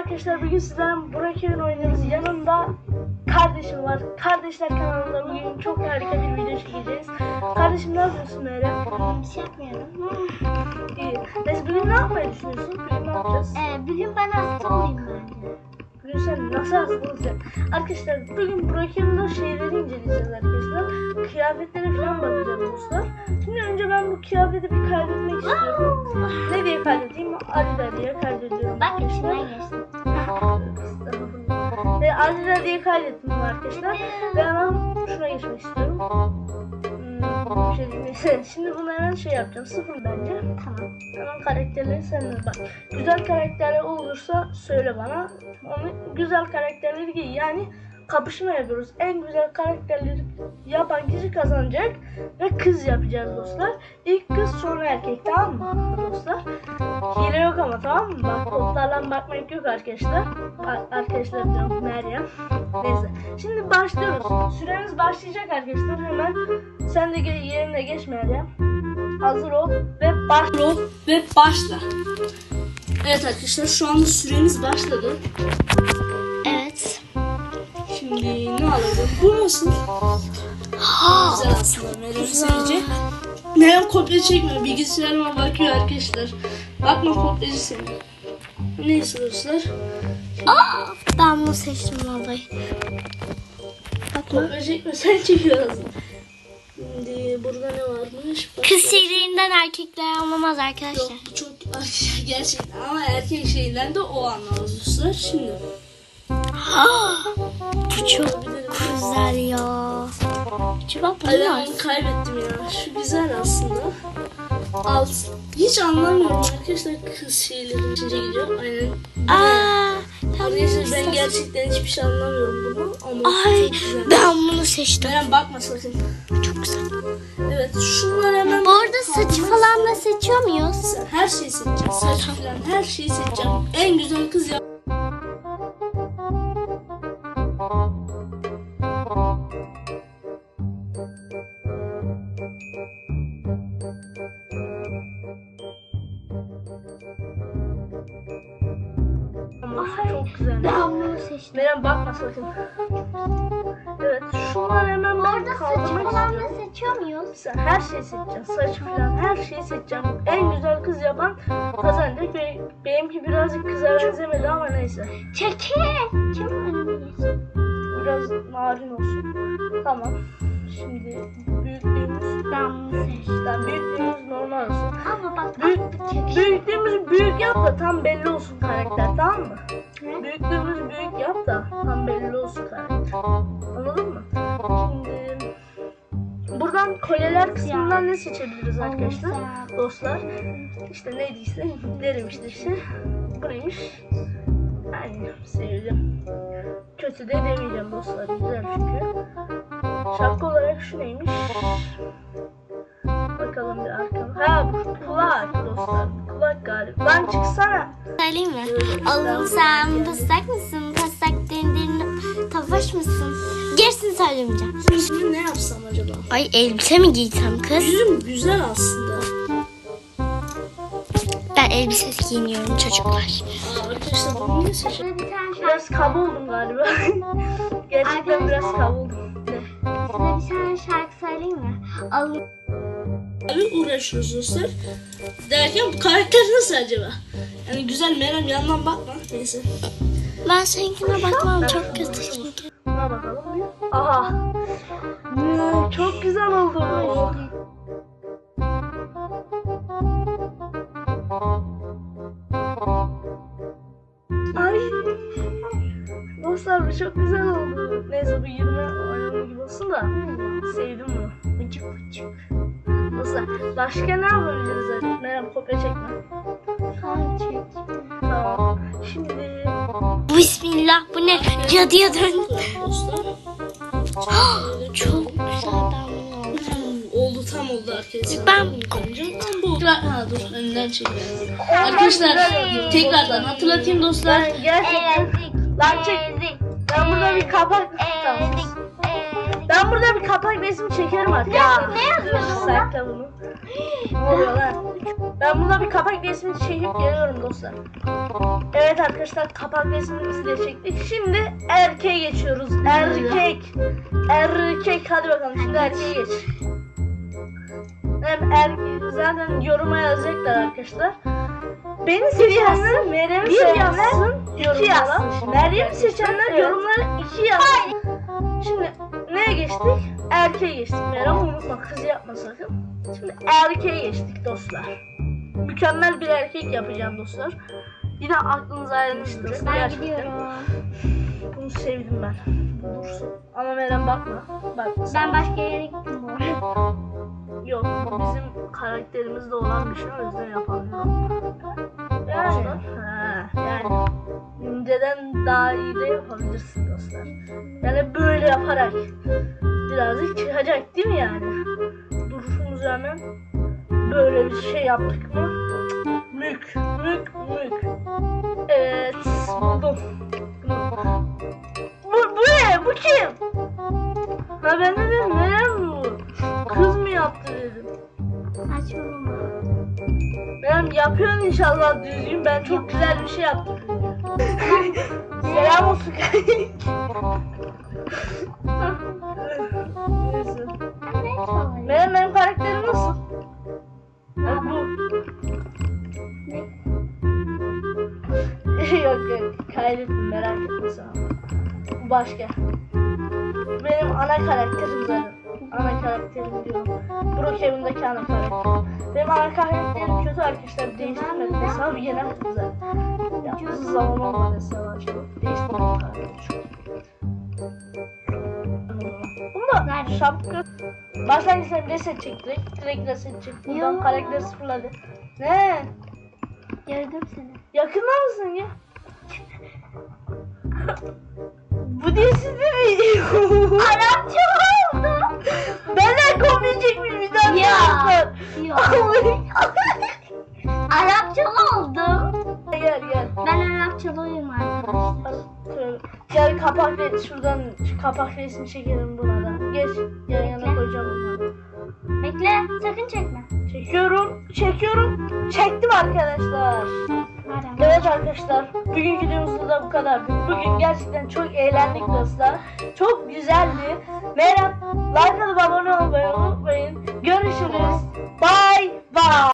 arkadaşlar bugün sizlerle Burak Evin oynuyoruz. Yanımda kardeşim var. Kardeşler kanalında bugün çok harika bir video çekeceğiz. Kardeşim ne yapıyorsun Meryem? Bir şey yapmıyorum. İyi. Neyse bugün ne yapmayı düşünüyorsun? Bugün ne yapacağız? Ee, bugün ben hasta olayım bence. Bugün sen nasıl hasta olacaksın? Arkadaşlar bugün Burak Evin'de şeyleri inceleyeceğiz arkadaşlar. Kıyafetlere falan bakacağız dostlar. Şimdi önce ben bu kıyafeti bir kaydetmek istiyorum. Ne diye kaydedeyim? Adida diye kaydediyorum. Bak içinden geçtim. Ve Adida diye kaydettim arkadaşlar. Ve hemen şuna geçmek istiyorum. Hmm, şey diyeyim. Şimdi bunu hemen şey yapacağım. Sıfır bence. Tamam. Hemen karakterleri sen de bak. Güzel karakterler olursa söyle bana. Onu güzel karakterleri giy. Yani kapışma yapıyoruz. En güzel karakterleri yapan kişi kazanacak ve kız yapacağız dostlar. İlk kız sonra erkek tamam mı yok ama tamam mı? Bak kodlarla bakmak yok arkadaşlar. A- arkadaşlar diyorum Meryem. Neyse. Şimdi başlıyoruz. Süremiz başlayacak arkadaşlar. Hemen sen de ge- yerine geç Meryem. Hazır ol ve başla. ol ve başla. Evet arkadaşlar şu anda süremiz başladı. Evet. Şimdi ne alalım? Bu nasıl? Güzel aslında. Meryem sevecek. Meryem kopya çekmiyor. Bilgisayarıma bakıyor arkadaşlar. Bakma kopyacı seni. Neyse dostlar. Aa, ben bunu seçtim vallahi. Bakma. Kopya çekme sen çekiyorsun. Şimdi burada ne varmış? Bak- Kız şeylerinden erkekler anlamaz Yok arkadaşlar. bu çok gerçekten ama erkek şeyinden de o anlamaz dostlar. Şimdi. Bu çok güzel ya. Şu bak Ay kaybettim ya. Şu güzel aslında. Alt. Hiç anlamıyorum arkadaşlar kız şeyleri içince gidiyor. Aynen. Aa, Arkadaşlar ben gerçekten hiçbir şey anlamıyorum bunu. Ama Ay, ben bunu seçtim. Meryem bakma sakın. Çok güzel. Evet şunlar hemen. Bu arada saçı falan da seçiyor muyuz? Her şeyi seçeceğim. Saç falan her şeyi seçeceğim. En güzel kız ya. Seçtim. Meryem bakma sakın. Evet şunlar hemen arada saçı kaldırmak falan istiyorum. da seçiyor muyuz? Sen her şeyi seçeceksin. Saç falan her şeyi seçeceğim. En güzel kız yapan kazanacak. Ve benimki birazcık kıza benzemedi ama neyse. Çekil. Kim önündeyiz? Biraz narin olsun. Tamam. Şimdi büyüklüğümüz Ben bunu seçtim. yani normal olsun. Ama bak Büyük, büyüklüğümüzü büyük yap da tam belli olsun karakter tamam mı? Büyüklüğümüzü büyük yap da tam belli olsun karakter. Anladın mı? Şimdi buradan kolyeler kısmından ne seçebiliriz arkadaşlar? Dostlar işte neydiyse derim işte işte. Bu neymiş? Yani sevdim. Kötü de demeyeceğim dostlar. Güzel çünkü. Şapka olarak şu neymiş? Lan çıksana. Söyleyeyim mi? Oğlum sen pasak mısın? Pasak dendin tavaş mısın? Gerisini söylemeyeceğim. Şimdi ne yapsam acaba? Ay elbise mi giysem kız? Yüzüm güzel aslında. Ben elbise giyiniyorum çocuklar. Aa, arkadaşlar bunu bir tane Biraz kaba oldum galiba. Gerçekten biraz kaba oldum. Ne? Size bir tane şarkı söyleyeyim mi? Alın. Abi uğraşıyoruz dostlar. Derken bu karakter nasıl acaba? Yani güzel Meryem yandan bakma. Neyse. Ben seninkine bakmam çok kötü çünkü. Buna bakalım bir. Aha. Hmm, çok güzel oldu bu. Ay. Dostlar bu çok güzel oldu. Neyse bu yürüme oynama gibi olsun da. Sevdim bunu. Bıcık bıcık. Dostlar başka ne yapabiliriz? Meryem kopya çekme. Ay çek. Tamam. Şimdi Bismillah bu ne? Cadıya dön. dostlar. Çok güzel ben bunu aldım. Hmm, oldu tam oldu arkadaşlar. Ben- Tam bu. Ha dur önden çekelim. Arkadaşlar tekrardan hatırlatayım dostlar. Gerçekten. Lan çek. Ben burada bir kapak Tamam. Ben burada bir kapak resmi çekerim artık. Ya. ne yazıyorsun Sakla bunu. Ne oluyor lan? Ben burada bir kapak resmi çekip geliyorum dostlar. Evet arkadaşlar kapak resmimizi de çektik. Şimdi erkeğe geçiyoruz. Erkek. Erkek hadi bakalım şimdi erkeğe geç. Hem erkek zaten yoruma yazacaklar arkadaşlar. Beni seçenler Meryem'i Bir yazsın, iki yazsın. Meryem'i seçenler yorumlara iki yazsın. Neye geçtik? Erkeğe geçtik. Meryem unutma kız yapma sakın. Şimdi erkeğe geçtik dostlar. Mükemmel bir erkek yapacağım dostlar. Yine aklınıza gelmiştir. Ben Gerçekten. gidiyorum. Bunu sevdim ben. Dursun. Ama Meryem bakma. Bakma. Ben başka yere gittim bu arada. Yok bizim karakterimizde olan bir şey o yüzden yapamıyorum. Yani, ha, yani inceden daha iyi de yapabilirsin dostlar. Yani böyle yaparak birazcık çıkacak değil mi yani? Duruşumuzu hemen böyle bir şey yaptık mı? Mük, mük, mük. Evet, buldum. Bu, bu ne? Bu kim? Ha ben de dedim neden bu? Kız mı yaptı dedim. Saçmalama. Ben yapıyorsun inşallah düzgün. Ben çok güzel bir şey yaptım. Selam olsun yok yok kaydettim merak etme sen. Bu başka. Benim ana karakterim zaten. Ana karakterim diyorum. Brookhaven'daki ana karakterim. Benim ana karakterim kötü arkadaşlar değiştirmedim. Hesabı açtım zaten. Ya uzun zaman olmadı hesabı açalım. Değiştirmedim karakteri çok. Bunda şapka Başlangıçta reset çek direkt. Reset çek. Buradan Yok. karakteri sıfırladı. Ne? Gördüm seni. Yakında mısın ya? Bu dizisi mi? Arapça oldu. Benden bir bir daha Ya. Yok. Arapçalı oldum. gel gel. Ben Arapçalıyım arkadaşlar. Gel kapak re- şuradan şu kapak resmi çekelim buna da. Geç yan yana koyacağım bunları. Bekle sakın çekme. Çekiyorum, çekiyorum. Çektim arkadaşlar. Evet arkadaşlar, bugünkü videomuzda da bu kadar. Bugün gerçekten çok eğlendik dostlar. Çok güzeldi. Merhaba, like atıp abone olmayı unutmayın. Görüşürüz. Bye bye.